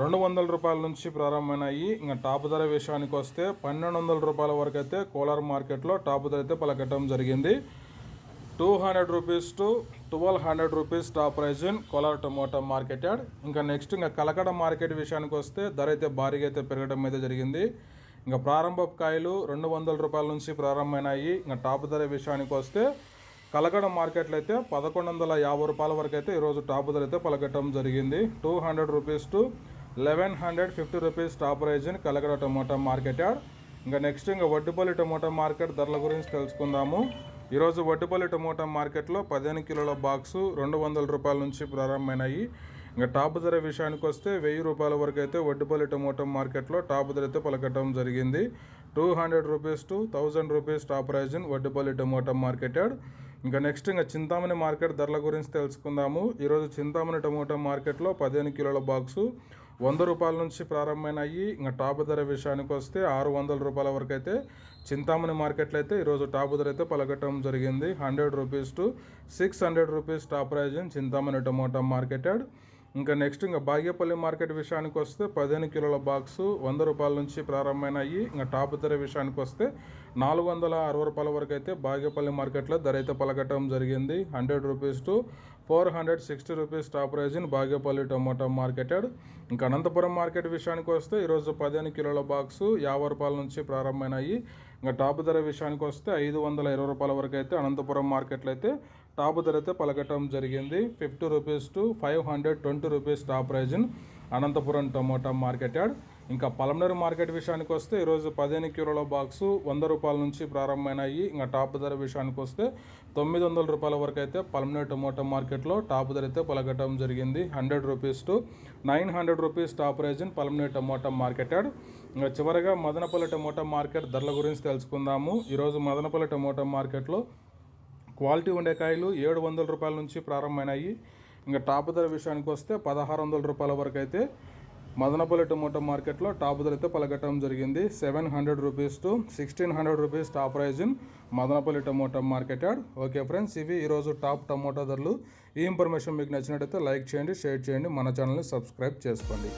రెండు వందల రూపాయల నుంచి ప్రారంభమైనాయి. ఇంకా టాప్ ధర విషయానికి వస్తే పన్నెండు వందల రూపాయల వరకు అయితే కోలార్ మార్కెట్లో టాప్ ధర అయితే పలకటం జరిగింది. Two hundred rupees to twelve hundred rupees top price in Kolar tomato market yard ఇంకా నెక్స్ట్ ఇంకా కలకడ మార్కెట్ విషయానికి వస్తే ధర అయితే భారీగా అయితే పెరగడం అయితే జరిగింది. ఇంకా ప్రారంభ కాయలు రెండు వందల రూపాయల నుంచి ప్రారంభమైనాయి. ఇంకా టాప్ ధర విషయానికి వస్తే కలకడ మార్కెట్లో అయితే పదకొండు వందల యాభై రూపాయల వరకు అయితే ఈరోజు టాప్ ధర అయితే పలకటం జరిగింది. Two hundred rupees to eleven hundred fifty rupees top price Kalagada tomato market yard. ఇంకా నెక్స్ట్ ఇంకా వడ్డుపల్లి టమోటా మార్కెట్ ధరల గురించి తెలుసుకుందాము. ఈరోజు వడ్డుపల్లి టమోటా మార్కెట్లో పదిహేను కిలోల బాక్సు రెండు వందల రూపాయల నుంచి ప్రారంభమైనాయి. ఇంకా టాప్ ధర విషయానికి వస్తే వెయ్యి రూపాయల వరకు అయితే వడ్డుపల్లి టమోటా మార్కెట్లో టాప్ ధర అయితే పలకటం జరిగింది. Two hundred rupees to thousand rupees top price Vaddupalli tomato market yard ఇంకా నెక్స్ట్ ఇంకా చింతామణి మార్కెట్ ధరల గురించి తెలుసుకుందాము. ఈరోజు చింతామణి టమోటా మార్కెట్లో పదిహేను కిలోల బాక్సు వంద రూపాయల నుంచి ప్రారంభమైనాయి. ఇంకా టాప్ ధర విషయానికి వస్తే ఆరు వందల రూపాయల వరకు అయితే చింతామణి మార్కెట్లో అయితే ఈరోజు టాప్ ధర అయితే పలకటం జరిగింది. Hundred rupees to six hundred rupees top price in Chintamani tomato market yard. ఇంకా నెక్స్ట్ ఇంకా బాగేపల్లి మార్కెట్ విషయానికి వస్తే పదిహేను కిలోల బాక్సు వంద రూపాయల నుంచి ప్రారంభమైనాయి. ఇంకా టాప్ ధర విషయానికి వస్తే నాలుగు వందల అరవై రూపాయల వరకు అయితే బాగేపల్లి మార్కెట్లో ధర అయితే పలకటం జరిగింది. Hundred rupees to four hundred sixty rupees top price in Bagepalli tomato market yard ఇంకా అనంతపురం మార్కెట్ విషయానికి వస్తే ఈరోజు పదిహేను కిలోల బాక్సు యాభై రూపాయల నుంచి ప్రారంభమైనాయి. ఇంకా టాప్ ధర విషయానికి వస్తే ఐదు వందల ఇరవై రూపాయల వరకు అయితే అనంతపురం మార్కెట్లో అయితే టాప్ ధర అయితే పలకటం జరిగింది. Fifty rupees to five hundred twenty rupees top price in Anantapuram tomato market yard ఇంకా పలమనేరు మార్కెట్ విషయానికి వస్తే ఈరోజు పదిహేను కిలోల బాక్సు వంద రూపాయల నుంచి ప్రారంభమైనాయి. ఇంకా టాప్ ధర విషయానికి వస్తే తొమ్మిది వందల రూపాయల వరకు అయితే పలమనేరు టమోటా మార్కెట్లో టాప్ ధర అయితే పలకటం జరిగింది. Hundred rupees to nine hundred rupees top price in Palamaneru tomato market yard ఇంకా చివరిగా మదనపల్లి టమోటా మార్కెట్ ధరల గురించి తెలుసుకుందాము. ఈరోజు మదనపల్లి టమోటా మార్కెట్లో క్వాలిటీ ఉండే కాయలు ఏడు వందల రూపాయల నుంచి ప్రారంభమైనాయి. ఇంకా టాప్ ధర విషయానికి వస్తే పదహారు వందల రూపాయల వరకు అయితే మదనపల్లి టొమాటో మార్కెట్లో టాప్ ధర అయితే పలకటం జరిగింది. Seven hundred rupees to sixteen hundred rupees top price in Madanapalli tomato market yard. Okay friends ఇవి ఈరోజు టాప్ టొమాటో ధరలు. ఈ ఇన్ఫర్మేషన్ మీకు నచ్చినట్టయితే లైక్ చేయండి షేర్ చేయండి. మన ఛానల్ని సబ్స్క్రైబ్ చేసుకోండి.